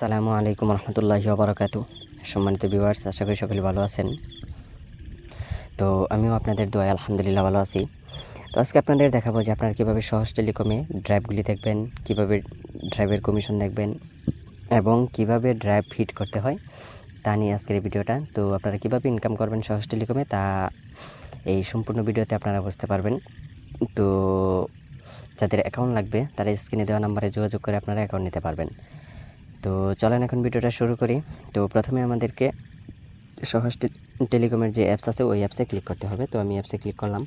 আসসালামু আলাইকুম রহমতুল্লাহি বারকাতু সম্মানিত ভিউয়ার্স আশা করি সকলে ভালো আছেন। তো আমিও আপনাদের দোয়ায় আলহামদুলিল্লাহ ভালো আছি। তো আজকে আপনাদের দেখাবো যে আপনারা কীভাবে সহজ টেলিকমে ড্রাইভগুলি দেখবেন, কীভাবে ড্রাইভের কমিশন দেখবেন এবং কীভাবে ড্রাইভ ফিট করতে হয়, তা নিয়ে আজকের এই ভিডিওটা। তো আপনারা কীভাবে ইনকাম করবেন সহজ টেলিকমে, তা এই সম্পূর্ণ ভিডিওতে আপনারা বুঝতে পারবেন। তো যাদের অ্যাকাউন্ট লাগবে তারা স্ক্রিনে দেওয়া নাম্বারে যোগাযোগ করে আপনারা অ্যাকাউন্ট নিতে পারবেন। তো চলেন এখন ভিডিওটা শুরু করি। তো প্রথমে আমাদেরকে সহজ টেলিকমের যে অ্যাপস আছে, ওই অ্যাপসে ক্লিক করতে হবে। তো আমি অ্যাপসে ক্লিক করলাম।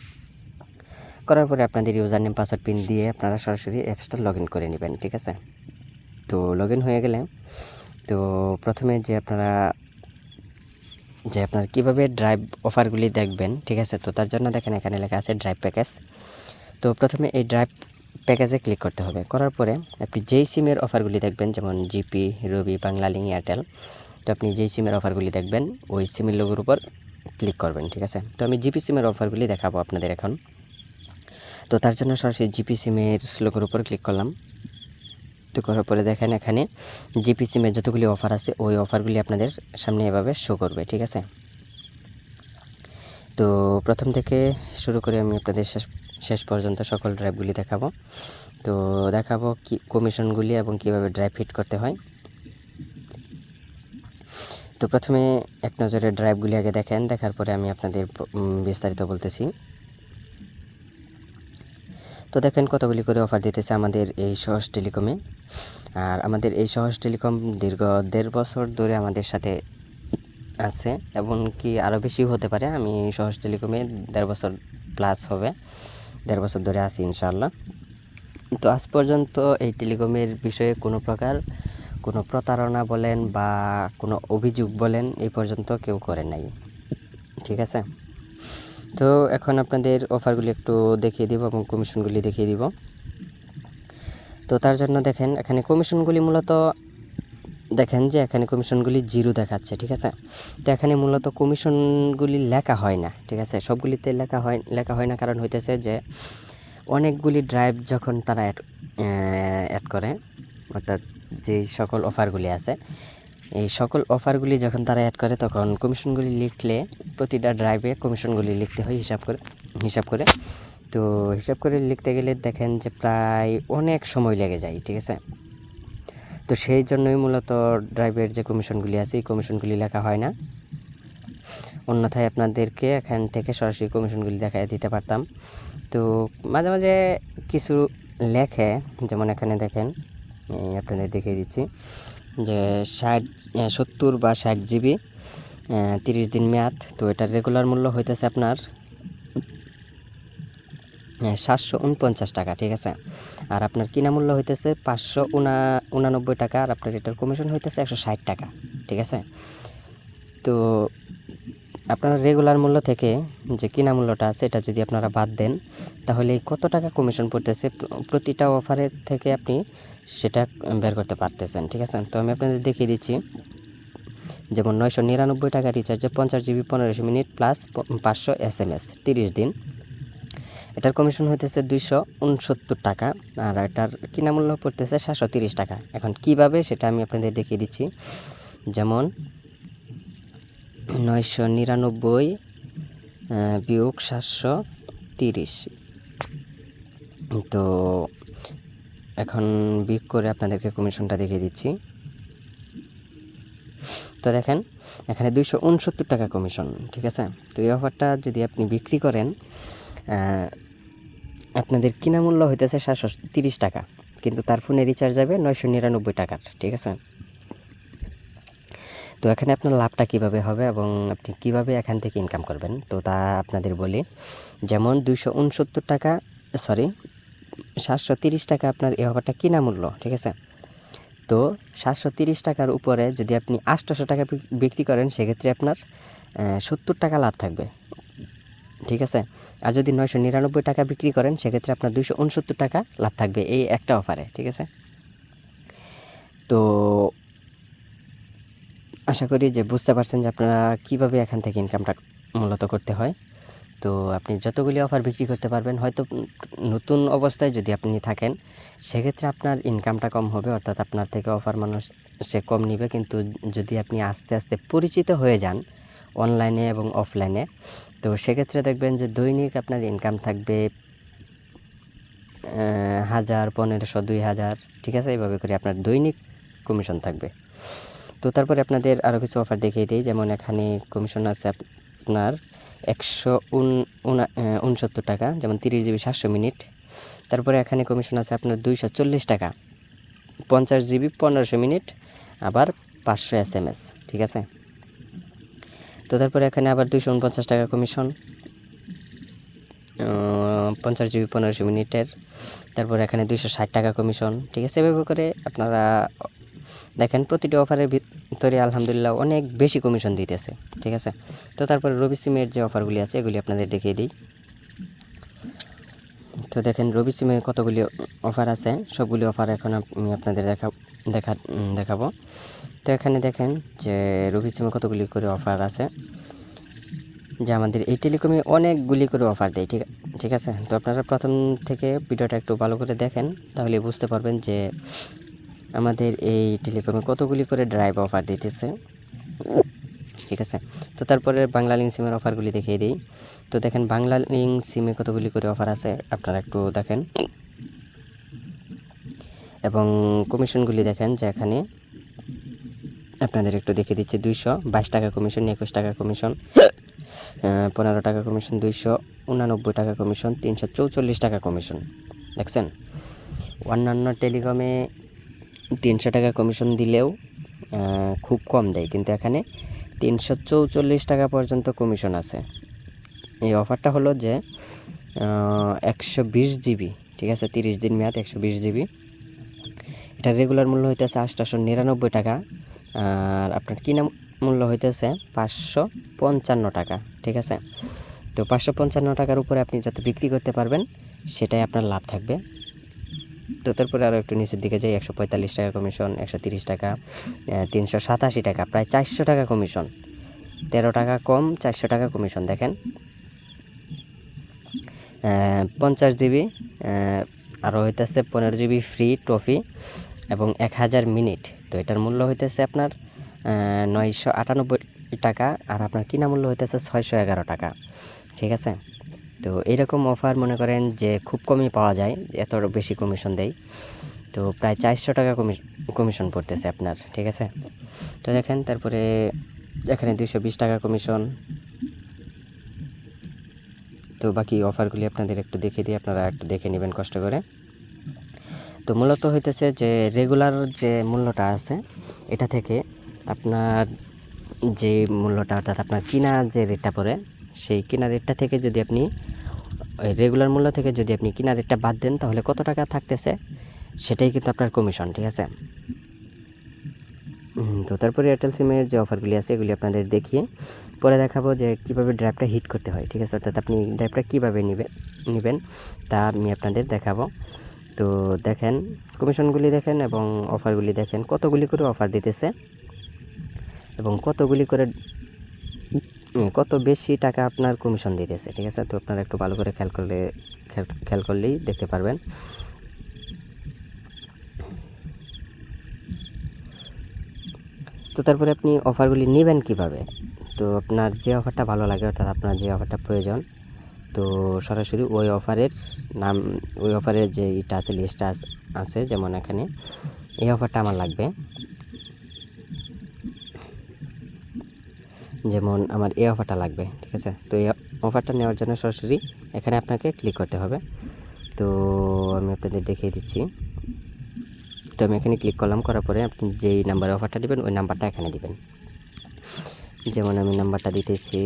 করার পরে আপনাদের ইউজার নেম পাসওয়ার্ড পিন দিয়ে আপনারা সরাসরি অ্যাপসটা লগ করে নেবেন, ঠিক আছে? তো লগ হয়ে গেলে, তো প্রথমে যে আপনারা, যে আপনার কীভাবে ড্রাইভ অফারগুলি দেখবেন, ঠিক আছে? তো তার জন্য দেখেন এখানে লেখা আছে ড্রাইভ প্যাকেজ তো প্রথমে এই ড্রাইভ প্যাকেজে ক্লিক করতে হবে। করার পরে আপনি যেই সিমের অফারগুলি দেখবেন, যেমন জিপি রবি বাংলালিং এয়ারটেল তো আপনি যেই সিমের অফারগুলি দেখবেন, ওই সিমের লোগোর উপর ক্লিক করবেন, ঠিক আছে? তো আমি জিপি সিমের অফারগুলি দেখাবো আপনাদের এখন। তো তার জন্য সরাসরি জিপি সিমের লোগোর উপর ক্লিক করলাম। তো করার পরে দেখেন এখানে জিপি সিমের যতগুলি অফার আছে, ওই অফারগুলি আপনাদের সামনে এভাবে শো করবে, ঠিক আছে? তো প্রথম থেকে শুরু করে আমি আপনাদের শেষ শেষ পর্যন্ত সকল ড্রাইভগুলি দেখাবো। তো দেখাবো কি কমিশনগুলি এবং কীভাবে ড্রাইভ ফিট করতে হয়। তো প্রথমে এক নজরে ড্রাইভগুলি আগে দেখেন, দেখার পরে আমি আপনাদের বিস্তারিত বলতেছি। তো দেখেন কতগুলি করে অফার দিতেছে আমাদের এই সহজ টেলিকমে আর আমাদের এই সহজ টেলিকম দীর্ঘ দেড় বছর ধরে আমাদের সাথে আছে এবং কি আরও বেশি হতে পারে। আমি সহজ টেলিকমে দেড় বছর প্লাস হবে। দেড় বছর ধরে আছি, ইনশাআল্লাহ। তো আজ পর্যন্ত এই টেলিকমের বিষয়ে কোনো প্রকার কোনো প্রতারণা বলেন বা কোনো অভিযোগ বলেন এই পর্যন্ত কেউ করে নাই। ঠিক আছে? তো এখন আপনাদের অফারগুলি একটু দেখিয়ে দিব এবং কমিশনগুলি দেখিয়ে দিব। তো তার জন্য দেখেন, এখানে কমিশনগুলি মূলত দেখেন যে এখানে কমিশনগুলি জিরো দেখাচ্ছে, ঠিক আছে? এখানে মূলত কমিশনগুলি লেখা হয় না, ঠিক আছে? সবগুলিতে লেখা হয় লেখা হয় না, কারণ হইতেছে যে অনেকগুলি ড্রাইভ যখন তারা অ্যাড করে, অর্থাৎ যেই সকল অফারগুলি আছে, এই সকল অফারগুলি যখন তারা অ্যাড করে, তখন কমিশনগুলি লিখলে প্রতিটা ড্রাইভে কমিশনগুলি লিখতে হয়, হিসাব করে হিসাব করে। তো হিসাব করে লিখতে গেলে দেখেন যে প্রায় অনেক সময় লেগে যায়, ঠিক আছে? তো সেই জন্যই মূলত ড্রাইভের যে কমিশনগুলি আছে, এই কমিশনগুলি লেখা হয় না। অন্যথায় আপনাদেরকে এখান থেকে সরাসরি কমিশনগুলি দেখাই দিতে পারতাম। তো মাঝে মাঝে কিছু লেখে, যেমন এখানে দেখেন আপনাদের দেখিয়ে দিচ্ছি, যে ষাট সত্তর বা ষাট জিবি তিরিশ দিন মেয়াদ, তো এটার রেগুলার মূল্য হইতেছে আপনার সাতশো উনপঞ্চাশ টাকা, ঠিক আছে? আর আপনার কিনা মূল্য হইতেছে পাঁচশো উনা উনানব্বই টাকা আর আপনার এটার কমিশন হইতেছে একশো ষাট টাকা, ঠিক আছে? তো আপনার রেগুলার মূল্য থেকে যে কিনা মূল্যটা আছে, এটা যদি আপনারা বাদ দেন, তাহলে কত টাকা কমিশন পড়তেছে? প্রতিটা অফারের থেকে আপনি সেটা বের করতে পারতেছেন, ঠিক আছে? তো আমি আপনাদের দেখিয়ে দিচ্ছি। যেমন নয়শো নিরানব্বই টাকা রিচার্জে পঞ্চাশ জিবি পনেরোশো মিনিট প্লাস পাঁচশো এস এম এস তিরিশ দিন। এটার কমিশন হইতেছে দুইশো উনসত্তর টাকা, আর এটার কিনা মূল্য পড়তেছে সাতশো তিরিশ টাকা। এখন কীভাবে সেটা আমি আপনাদের দেখিয়ে দিচ্ছি। যেমন নয়শো নিরানব্বই বিয়োগ সাতশো তিরিশ। তো এখন বিক করে আপনাদেরকে কমিশনটা দেখিয়ে দিচ্ছি। তো দেখেন, এখানে দুইশো উনসত্তর টাকা কমিশন ঠিক আছে? তো এই অফারটা যদি আপনি বিক্রি করেন আপনাদের কিনা মূল্য হইতেছে সাতশো তিরিশ টাকা, কিন্তু তার ফোনে রিচার্জ যাবে নয়শো নিরানব্বই টাকার ঠিক আছে? তো এখানে আপনার লাভটা কীভাবে হবে এবং আপনি কীভাবে এখান থেকে ইনকাম করবেন? তো তা আপনাদের বলি, যেমন দুইশো উনসত্তর টাকা সরি সাতশো তিরিশ টাকা আপনার এই অফারটা কিনা মূল্য ঠিক আছে? তো সাতশো তিরিশ টাকার উপরে যদি আপনি আটশোশো টাকা বিক্রি করেন, সেক্ষেত্রে আপনার সত্তর টাকা লাভ থাকবে, ঠিক আছে? আর যদি নয়শো নিরানব্বই টাকা বিক্রি করেন, সেক্ষেত্রে আপনার দুইশো উনসত্তর টাকা লাভ থাকবে এই একটা অফারে, ঠিক আছে? তো আশা করি যে বুঝতে পারছেন যে আপনারা কীভাবে এখান থেকে ইনকামটা মূলত করতে হয়। তো আপনি যতগুলি অফার বিক্রি করতে পারবেন, হয়তো নতুন অবস্থায় যদি আপনি থাকেন, সেক্ষেত্রে আপনার ইনকামটা কম হবে, অর্থাৎ আপনার থেকে অফার মানুষ সে কম নিবে। কিন্তু যদি আপনি আস্তে আস্তে পরিচিত হয়ে যান অনলাইনে এবং অফলাইনে তো সেক্ষেত্রে দেখবেন যে দৈনিক আপনার ইনকাম থাকবে হাজার, পনেরোশো, দুই হাজার, ঠিক আছে? এইভাবে করে আপনার দৈনিক কমিশন থাকবে। তো তারপরে আপনাদের আরও কিছু অফার দেখিয়ে দিই। যেমন এখানে কমিশন আছে আপনার একশো উনসত্তর টাকা, যেমন তিরিশ জিবি সাতশো মিনিট। তারপরে এখানে কমিশন আছে আপনার দুইশো চল্লিশ টাকা, পঞ্চাশ জিবি পনেরোশো মিনিট, আবার পাঁচশো এস এম এস, ঠিক আছে? তো তারপরে এখানে আবার দুইশো উনপঞ্চাশ টাকা কমিশন পঞ্চাশ জিবি পনেরোশো মিনিটের তারপর এখানে দুইশো ষাট টাকা কমিশন ঠিক আছে? এভাবে করে আপনারা দেখেন, প্রতিটি অফারের ভিতরে আলহামদুলিল্লাহ অনেক বেশি কমিশন দিতেছে, ঠিক আছে? তো তারপরে রবি সিমের যে অফারগুলি আছে, এগুলি আপনাদের দেখিয়ে দিই। তো দেখেন রবি সিমে কতগুলি অফার আছে? সবগুলি অফার এখন আমি আপনাদের দেখা দেখা দেখাবো। তো এখানে দেখেন যে রবি সিমে কতগুলি করে অফার আছে। যে আমাদের এই টেলিকমে অনেকগুলি করে অফার দেয়, ঠিক ঠিক আছে? তো আপনারা প্রথম থেকে ভিডিওটা একটু ভালো করে দেখেন, তাহলে বুঝতে পারবেন যে আমাদের এই টেলিকমে কতগুলি করে ড্রাইভ অফার দিতেছে। ঠিক আছে? তো তারপরে বাংলা লিঙ্ক সিমের অফারগুলি দেখিয়ে দিই। তো দেখেন, বাংলা লিঙ্ক সিমে কতগুলি করে অফার আছে, আপনারা একটু দেখেন। এবং কমিশনগুলি দেখেন যে এখানে আপনাদের একটু দেখিয়ে দিচ্ছে, দুইশো বাইশ টাকা কমিশন একুশ টাকা কমিশন পনেরো টাকা কমিশন দুইশো উনানব্বই টাকা কমিশন তিনশো চৌচল্লিশ টাকা কমিশন দেখছেন? অন্যান্য টেলিকমে তিনশো টাকা কমিশন দিলেও খুব কম দেয়। কিন্তু এখানে তিনশো চৌচল্লিশ টাকা পর্যন্ত কমিশন আছে। এই অফারটা হলো যে একশো বিশ জিবি, ঠিক আছে, তিরিশ দিন মেয়াদ, একশো বিশ জিবি। এটা রেগুলার মূল্য হইতেছে আটশোশো নিরানব্বই টাকা, আর আপনার কিনা মূল্য হইতেছে পাঁচশো পঞ্চান্ন টাকা, ঠিক আছে? তো পাঁচশো পঞ্চান্ন টাকার উপরে আপনি যত বিক্রি করতে পারবেন, সেটাই আপনার লাভ থাকবে। তো তারপরে আরও একটু নিচের দিকে যাই, একশো পঁয়তাল্লিশ টাকা কমিশন একশো তিরিশ টাকা তিনশো সাতাশি টাকা, প্রায় চারশো টাকা কমিশন তেরো টাকা কম, চারশো টাকা কমিশন দেখেন। পঞ্চাশ জিবি আরও হইতেছে পনেরো জিবি ফ্রি ট্রফি এবং এক হাজার মিনিট তো এটার মূল্য হইতেছে আপনার নয়শো আটানব্বই টাকা, আর আপনার কিনা মূল্য হইতেছে ছয়শো এগারো টাকা। ঠিক আছে? তো এরকম অফার মনে করেন যে খুব কমই পাওয়া যায়, এত বেশি কমিশন দেয় তো প্রায় চারশো টাকা কমিশন পড়তেছে আপনার, ঠিক আছে? তো দেখেন, তারপরে এখানে দুইশো বিশ টাকা কমিশন তো বাকি অফারগুলি আপনাদের একটু দেখে দিই, আপনারা একটু দেখে নেবেন কষ্ট করে। তো মূলত হইতেছে যে রেগুলার যে মূল্যটা আছে, এটা থেকে আপনার যে মূল্যটা, অর্থাৎ আপনার কিনা যে রেটটা পড়ে সেই কিনা রেটটা থেকে যদি আপনি রেগুলার মূল্য থেকে যদি আপনি কিনা রেটটা বাদ দেন, তাহলে কত টাকা থাকতেছে? সেটাই কিন্তু আপনার কমিশন ঠিক আছে? তো তারপরে এয়ারটেল সিমের যে অফারগুলি আছে, এগুলি আপনাদের দেখিয়ে পরে দেখাবো যে কীভাবে ড্রাইভটা হিট করতে হয়, ঠিক আছে? অর্থাৎ আপনি ড্রাইভটা কীভাবে নেবে, নেবেন, তা আমি আপনাদের দেখাবো। তো দেখেন কমিশনগুলি দেখেন এবং অফারগুলি দেখেন, কতগুলি করে অফার দিতেছে এবং কতগুলি করে কত বেশি টাকা আপনার কমিশন দিয়ে দিতেছে, ঠিক আছে? তো আপনারা একটু ভালো করে খেয়াল করলে, খেয়াল খেয়াল করলেই দেখতে পারবেন। তো তারপরে আপনি অফারগুলি নেবেন কীভাবে? তো আপনার যে অফারটা ভালো লাগে, অর্থাৎ আপনার যে অফারটা প্রয়োজন, তো সরাসরি ওই অফারের নাম, ওই অফারের যে ইটা আছে লিস্টটা আছে যেমন এখানে, এই অফারটা আমার লাগবে। যেমন আমার এই অফারটা লাগবে, ঠিক আছে? তো এই অফারটা নেওয়ার জন্য সরাসরি এখানে আপনাকে ক্লিক করতে হবে। তো আমি আপনাদের দেখিয়ে দিচ্ছি। তো আমি এখানে ক্লিক করলাম, করার পরে আপনি যেই নাম্বারে অফারটা দিবেন, ওই নাম্বারটা এখানে দেবেন। যেমন আমি নাম্বারটা দিতেছি,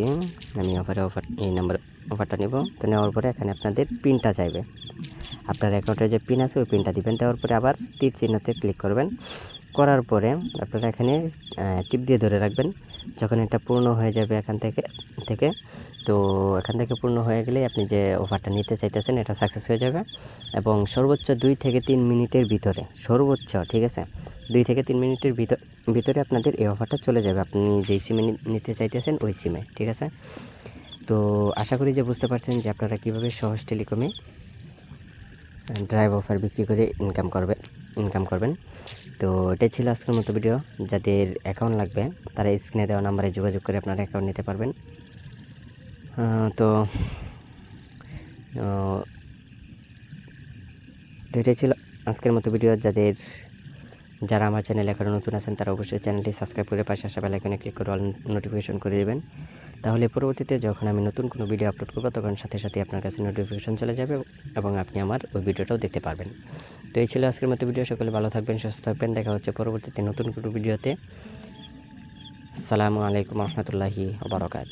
আমি অফারে অফার এই নাম্বার অফারটা নেব। তো নেওয়ার পরে এখানে আপনাদের পিনটা চাইবে। আপনার অ্যাকাউন্টে যে পিন আছে, ওই পিনটা দিবেন। দেওয়ার পরে আবার তীর চিহ্নতে ক্লিক করবেন। করার পরে আপনারা এখানে টিপ দিয়ে ধরে রাখবেন যখন এটা পূর্ণ হয়ে যাবে এখান থেকে থেকে। তো এখান থেকে পূর্ণ হয়ে গেলে আপনি যে অফারটা নিতে চাইতেছেন, এটা সাকসেস হয়ে যাবে। এবং সর্বোচ্চ দুই থেকে তিন মিনিটের ভিতরে, সর্বোচ্চ, ঠিক আছে? দুই থেকে তিন মিনিটের ভিতর ভিতরে আপনাদের এই অফারটা চলে যাবে। আপনি যেই সিমে নিতে চাইতেছেন, ওই সিমে ঠিক আছে? তো আশা করি যে বুঝতে পারছেন যে আপনারা কীভাবে সহজ টেলিকমে ড্রাইভ অফার বিক্রি করে ইনকাম করবে ইনকাম করবেন। তো এটাই ছিল আজকের মতো ভিডিও যাদের অ্যাকাউন্ট লাগবে, তারা স্ক্রিনে দেওয়া নাম্বারে যোগাযোগ করে আপনারা অ্যাকাউন্ট নিতে পারবেন। তো এটাই ছিল আজকের মতো ভিডিও যাদের, যারা আমার চ্যানেলে এখনও নতুন আছেন, তারা অবশ্যই চ্যানেলটি সাবস্ক্রাইব করে পাশে আসা বেলাইকনে ক্লিক করে অল নোটিফিকেশন করে দেবেন। তাহলে পরবর্তীতে যখন আমি নতুন কোনো ভিডিও আপলোড করব, তখন সাথে সাথে আপনার কাছে নোটিফিকেশন চলে যাবে এবং আপনি আমার ওই ভিডিওটাও দেখতে পারবেন। তো এই ছিল আজকের মতো ভিডিও সকলে ভালো থাকবেন, সুস্থ থাকবেন। দেখা হচ্ছে পরবর্তীতে নতুন কোনো ভিডিওতে আসসালামু আলাইকুম রহমতুল্লাহি বারকাত